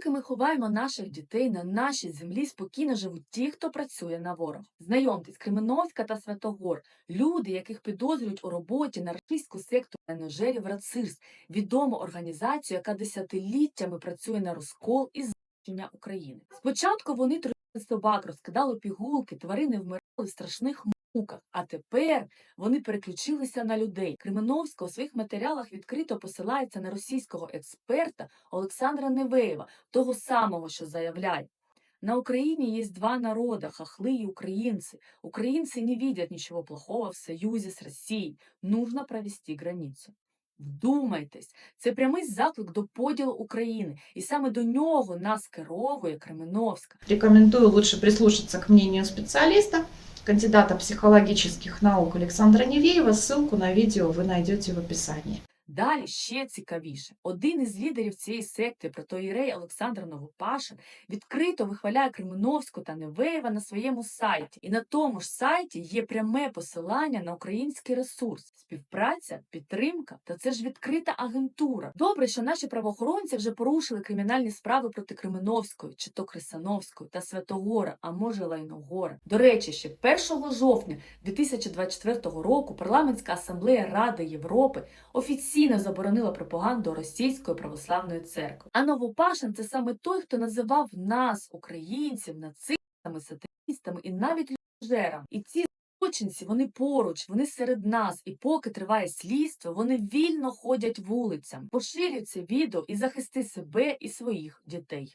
Поки ми ховаємо наших дітей на нашій землі, спокійно живуть ті, хто працює на ворог. Знайомтесь, Кременовська та Святогор люди, яких підозрюють у роботі на російську секту менеджерів Рацирс, відому організацію, яка десятиліттями працює на розкол і знищення України. Спочатку вони труїли собак, розкидали пігулки, тварини вмирали страшних муках. А тепер вони переключилися на людей. Кременовська у своїх матеріалах відкрито посилається на російського експерта Олександра Невеєва, того самого, що заявляє. На Украине есть два народа, хохлы и украинцы. Украинцы не видят ничего плохого в союзе с Россией. Нужно провести границу. Вдумайтесь, це прямий заклик до поділу України, і саме до нього нас керовує Кременовська. Рекомендую лучше прислушаться к мнению специалиста, кандидата психологических наук Александра Невеева. Ссылку на видео вы найдете в описании. Далі ще цікавіше. Один із лідерів цієї секти, протоїрей Олександр Новопашин, відкрито вихваляє Кременовську та Невеєва на своєму сайті. І на тому ж сайті є пряме посилання на український ресурс. Співпраця, підтримка та це ж відкрита агентура. Добре, що наші правоохоронці вже порушили кримінальні справи проти Кременовської, чи то Крисановської та Святогора, а може Лайногора. До речі, ще 1 жовтня 2024 року парламентська асамблея Ради Європи офіційно заборонила пропаганду російської православної церкви. А Новопашин це саме той, хто називав нас, українців, нацистами, сатаністами і навіть людожерами. І ці злочинці вони поруч, вони серед нас. І поки триває слідство, вони вільно ходять вулицям. Поширюй це відео і захисти себе і своїх дітей.